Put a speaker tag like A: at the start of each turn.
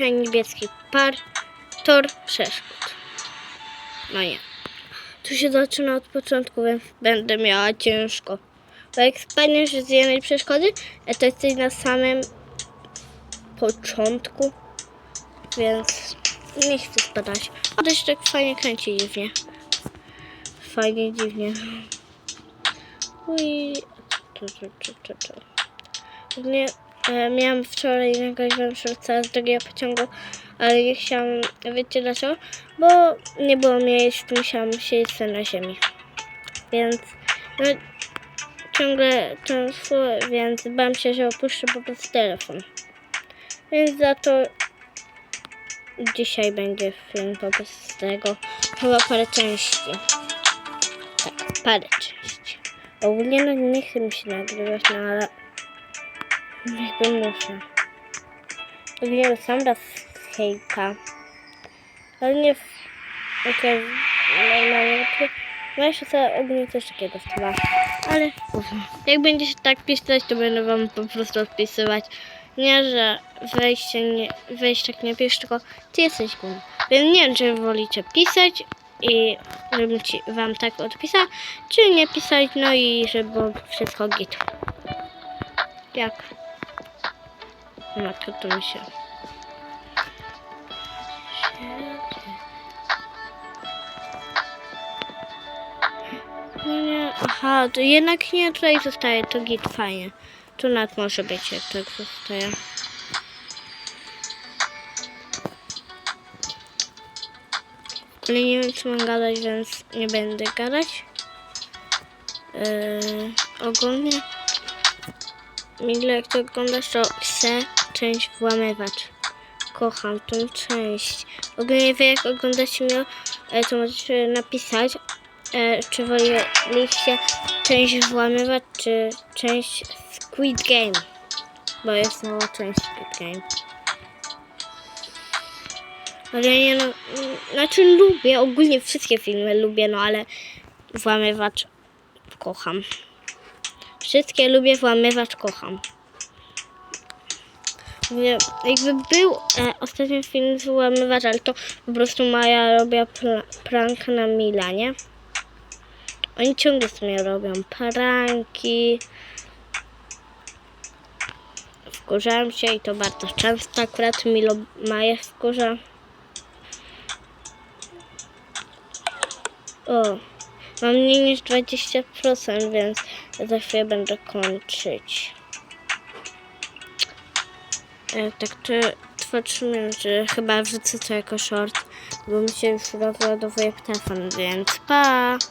A: Niebieski par, tor przeszkód. No nie. Tu się zaczyna od początku, więc będę miała ciężko. Bo jak spadniesz z jednej przeszkody, e, to jesteś na samym początku, więc nie chcę spadać. A to tak fajnie kręci dziwnie. Fajnie, dziwnie. Ui, to, to, to. Nie, miałam wczoraj nagrać wam shortsa z drugiego pociągu, ale nie chciałam, wiecie dlaczego? Bo nie było miejsc, musiałam siedzieć sobie na ziemi. Więc no, ciągle transfer, więc bałam się, że opuszczę po prostu telefon. Więc za to dzisiaj będzie film po prostu z tego. Chyba parę części. Tak, parę części. Ogólnie no nie chce mi się nagrywać, no ale jakby muszę. Ogólnie sam raz hejka. Ale nie w jakie normalnie. No jeszcze sobie ogólnie coś takiego chyba. Ale jak będzie się tak pisać, to będę wam po prostu odpisywać. Nie, że wejście, nie, wejść tak nie pisz, tylko ty jesteś gum. Więc nie wiem, czy wolicie pisać i żebym ci wam tak odpisał, czy nie pisać, no i żeby wszystko git. Jak? No to to mi się... No nie, aha, to jednak nie tutaj zostaje, to git fajnie. Tu nad może być, jak tak zostaje. Ale nie wiem, co mam gadać, więc nie będę gadać. Yy, ogólnie, Mile, jak to oglądasz, to chcę część włamywacz. Kocham tą część. Ogólnie wy, jak oglądacie mnie, to możecie napisać, e, czy woliście część włamywacz, czy część Squid Game. Bo jest nowa część Squid Game. Ale nie no, znaczy lubię, ogólnie wszystkie filmy lubię, no ale włamywacz kocham. Wszystkie lubię, włamywacz kocham. Mówię, Jakby był e, ostatni film z ale to po prostu Maja robiła pla- prank na Milanie. Oni ciągle sobie robią pranki. Wkurzałem się i to bardzo często. Akurat Milo Maja wkurza. O, mam mniej niż 20%, więc za chwilę będę kończyć. E, tak to trwa 3 minuty. Chyba wrzucę to jako short, bo mi się już rozładowuje telefon, więc pa!